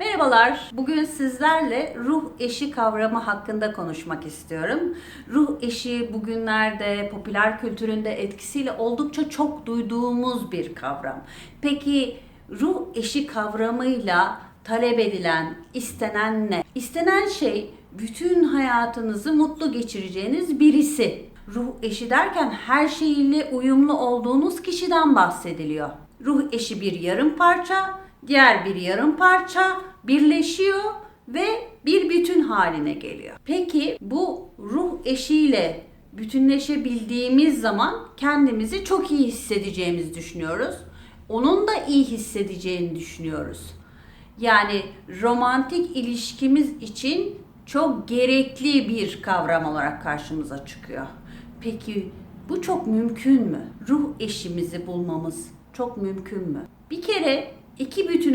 Merhabalar. Bugün sizlerle ruh eşi kavramı hakkında konuşmak istiyorum. Ruh eşi bugünlerde popüler kültüründe etkisiyle oldukça çok duyduğumuz bir kavram. Peki ruh eşi kavramıyla talep edilen, istenen ne? İstenen şey bütün hayatınızı mutlu geçireceğiniz birisi. Ruh eşi derken her şeyiyle uyumlu olduğunuz kişiden bahsediliyor. Ruh eşi bir yarım parça, diğer bir yarım parça birleşiyor ve bir bütün haline geliyor. Peki bu ruh eşiyle bütünleşebildiğimiz zaman kendimizi çok iyi hissedeceğimizi düşünüyoruz. Onun da iyi hissedeceğini düşünüyoruz. Yani romantik ilişkimiz için çok gerekli bir kavram olarak karşımıza çıkıyor. Peki bu çok mümkün mü? Ruh eşimizi bulmamız çok mümkün mü? Bir kere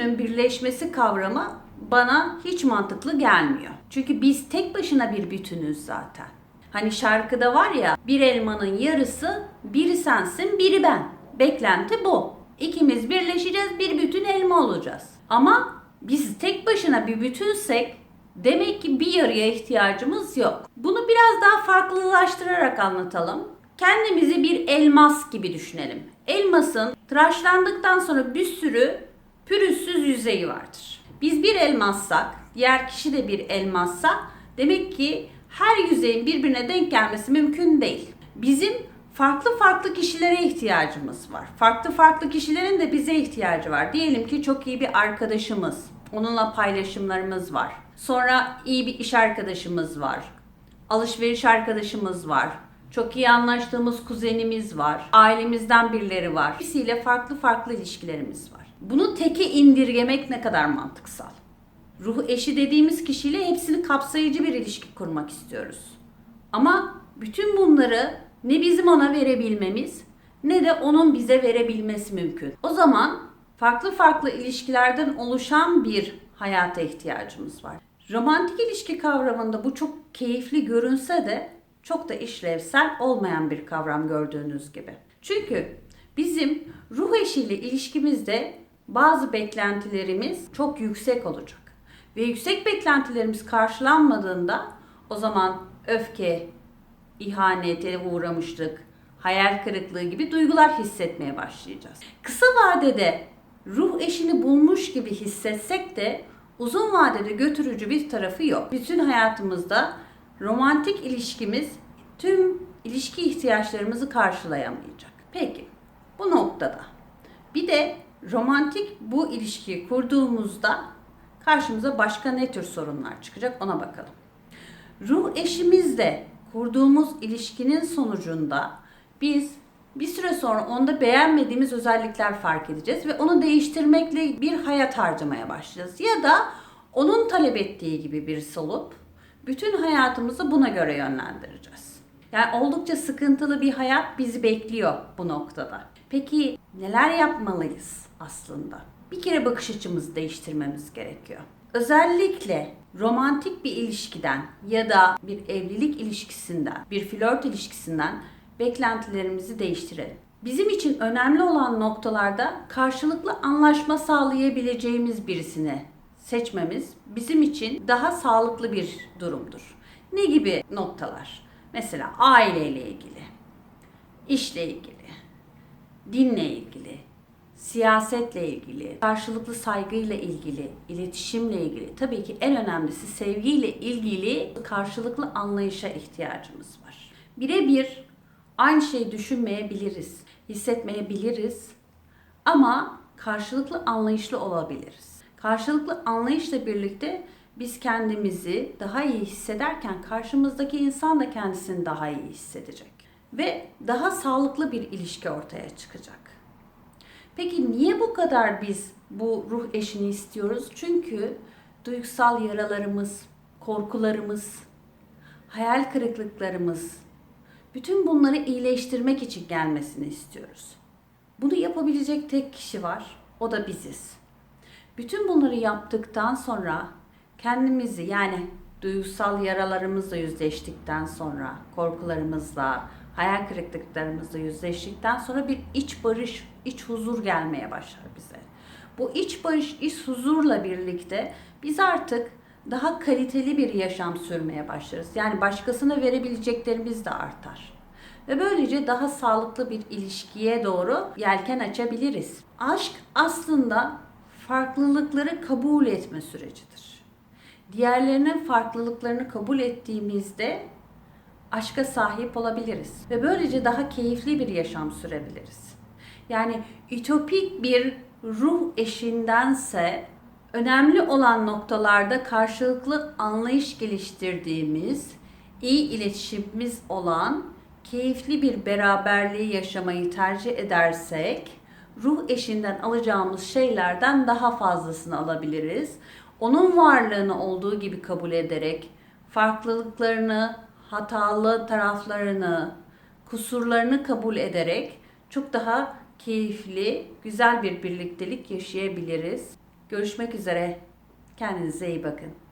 iki bütünün birleşmesi kavramı bana hiç mantıklı gelmiyor. Çünkü biz tek başına bir bütünüz zaten. Hani şarkıda var ya bir elmanın yarısı biri sensin biri ben. Beklenti bu. İkimiz birleşeceğiz bir bütün elma olacağız. Ama biz tek başına bir bütünsek demek ki bir yarıya ihtiyacımız yok. Bunu biraz daha farklılaştırarak anlatalım. Kendimizi bir elmas gibi düşünelim. Elmasın tıraşlandıktan sonra bir sürü pürüzsüz yüzeyi vardır. Biz bir elmassak, diğer kişi de bir elmassa demek ki her yüzeyin birbirine denk gelmesi mümkün değil. Bizim farklı farklı kişilere ihtiyacımız var. Farklı farklı kişilerin de bize ihtiyacı var. Diyelim ki çok iyi bir arkadaşımız. Onunla paylaşımlarımız var. Sonra iyi bir iş arkadaşımız var. Alışveriş arkadaşımız var. Çok iyi anlaştığımız kuzenimiz var. Ailemizden birileri var. Birisiyle farklı farklı ilişkilerimiz var. Bunu teke indirgemek ne kadar mantıksal? Ruh eşi dediğimiz kişiyle hepsini kapsayıcı bir ilişki kurmak istiyoruz. Ama bütün bunları ne bizim ona verebilmemiz ne de onun bize verebilmesi mümkün. O zaman farklı farklı ilişkilerden oluşan bir hayata ihtiyacımız var. Romantik ilişki kavramında bu çok keyifli görünse de çok da işlevsel olmayan bir kavram gördüğünüz gibi. Çünkü bizim ruh eşiyle ilişkimizde bazı beklentilerimiz çok yüksek olacak. Ve yüksek beklentilerimiz karşılanmadığında o zaman öfke, ihanete uğramışlık, hayal kırıklığı gibi duygular hissetmeye başlayacağız. Kısa vadede ruh eşini bulmuş gibi hissetsek de uzun vadede götürücü bir tarafı yok. Bütün hayatımızda romantik ilişkimiz tüm ilişki ihtiyaçlarımızı karşılayamayacak. Peki bu noktada bir de romantik bu ilişkiyi kurduğumuzda karşımıza başka ne tür sorunlar çıkacak ona bakalım. Ruh eşimizle kurduğumuz ilişkinin sonucunda biz bir süre sonra onda beğenmediğimiz özellikler fark edeceğiz ve onu değiştirmekle bir hayat harcamaya başlayacağız. Ya da onun talep ettiği gibi birisi olup bütün hayatımızı buna göre yönlendireceğiz. Yani oldukça sıkıntılı bir hayat bizi bekliyor bu noktada. Peki neler yapmalıyız aslında? Bir kere bakış açımızı değiştirmemiz gerekiyor. Özellikle romantik bir ilişkiden ya da bir evlilik ilişkisinden, bir flört ilişkisinden beklentilerimizi değiştirelim. Bizim için önemli olan noktalarda karşılıklı anlaşma sağlayabileceğimiz birisini seçmemiz bizim için daha sağlıklı bir durumdur. Ne gibi noktalar? Mesela aileyle ilgili, işle ilgili, dinle ilgili, siyasetle ilgili, karşılıklı saygıyla ilgili, iletişimle ilgili, tabii ki en önemlisi sevgiyle ilgili karşılıklı anlayışa ihtiyacımız var. Birebir aynı şeyi düşünmeyebiliriz, hissetmeyebiliriz ama karşılıklı anlayışlı olabiliriz. Karşılıklı anlayışla birlikte biz kendimizi daha iyi hissederken karşımızdaki insan da kendisini daha iyi hissedecek ve daha sağlıklı bir ilişki ortaya çıkacak. Peki niye bu kadar biz bu ruh eşini istiyoruz? Çünkü duygusal yaralarımız, korkularımız, hayal kırıklıklarımız, bütün bunları iyileştirmek için gelmesini istiyoruz. Bunu yapabilecek tek kişi var, o da biziz. Bütün bunları yaptıktan sonra kendimizi yani duygusal yaralarımızla yüzleştikten sonra, korkularımızla, hayal kırıklıklarımızla yüzleştikten sonra bir iç barış, iç huzur gelmeye başlar bize. Bu iç barış, iç huzurla birlikte biz artık daha kaliteli bir yaşam sürmeye başlarız. Yani başkasına verebileceklerimiz de artar. Ve böylece daha sağlıklı bir ilişkiye doğru yelken açabiliriz. Aşk aslında farklılıkları kabul etme sürecidir. Diğerlerinin farklılıklarını kabul ettiğimizde aşka sahip olabiliriz ve böylece daha keyifli bir yaşam sürebiliriz. Yani ütopik bir ruh eşindense önemli olan noktalarda karşılıklı anlayış geliştirdiğimiz, iyi iletişimimiz olan keyifli bir beraberliği yaşamayı tercih edersek ruh eşinden alacağımız şeylerden daha fazlasını alabiliriz. Onun varlığını olduğu gibi kabul ederek farklılıklarını, hatalı taraflarını, kusurlarını kabul ederek çok daha keyifli, güzel bir birliktelik yaşayabiliriz. Görüşmek üzere. Kendinize iyi bakın.